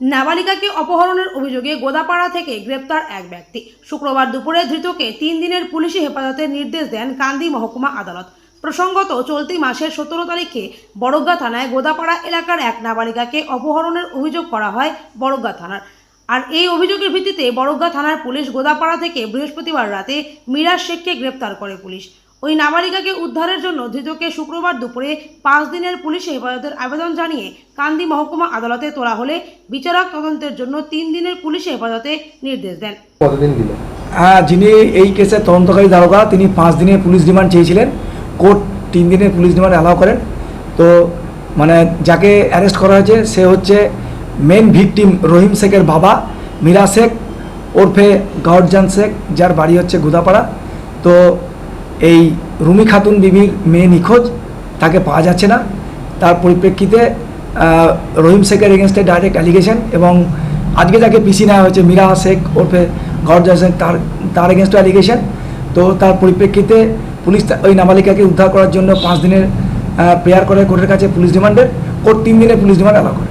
নাবালিকাকে অপহরণের অভিযোগে গোদাপাড়া থেকে গ্রেপ্তার এক ব্যক্তি। শুক্রবার দুপুরে ধৃতকে তিন দিনের পুলিশি হেফাজতের নির্দেশ দেন কান্দি মহকুমা আদালত। প্রসঙ্গত, চলতি মাসের সতেরো তারিখে বড়গ্গা থানায় গোদাপাড়া এলাকার এক নাবালিকাকে অপহরণের অভিযোগ করা হয় বড়গ্গা থানার। আর এই অভিযোগের ভিত্তিতে বড়গ্গা থানার পুলিশ গোদাপাড়া থেকে বৃহস্পতিবার রাতে মিরাজ শেখকে গ্রেপ্তার করে পুলিশ। ওই নাবালিকাকে উদ্ধারের জন্য ধৃতকে শুক্রবার দুপুরে পাঁচ দিনের পুলিশি হেফাজতের আবেদন জানিয়ে কান্দি মহকুমা আদালতে তোলা হলে বিচারক তদন্তের জন্য তিন দিনের পুলিশি হেফাজতে নির্দেশ দেন। কতদিন দিল? হ্যাঁ যিনি এই কেসের তদন্তকারী দারোগা তিনি পাঁচ দিনের পুলিশ রিমান্ড চেয়েছিলেন। কোর্ট তিন দিনের পুলিশ রিমান্ড অ্যালাউ করেন। তো মানে যাকে অ্যারেস্ট করা হয়েছে সে হচ্ছে মেন ভিকটিম রহিম শেখের বাবা মীরা শেখ ওরফে গওয়ারজান শেখ যার বাড়ি হচ্ছে গুদাপাড়া। তো এই রুমি খাতুন বিবির মেয়ে নিখোঁজ, তাকে পাওয়া যাচ্ছে না। তার পরিপ্রেক্ষিতে রহিম শেখের এগেনস্টে ডাইরেক্ট অ্যালিগেশন এবং আজকে যাকে পিসি নেওয়া হয়েছে মীরা শেখ ওরফে গওয়ারজান শেখ তার তার এগেনস্টে অ্যালিগেশন তো তার পরিপ্রেক্ষিতে পুলিশ ওই নাবালিকাকে উদ্ধার করার জন্য পাঁচ দিনের প্রেয়ার করে কোর্টের কাছে পুলিশ রিমান্ডের কোর্ট তিন দিনের পুলিশ রিমান্ড অ্যালাউ করে।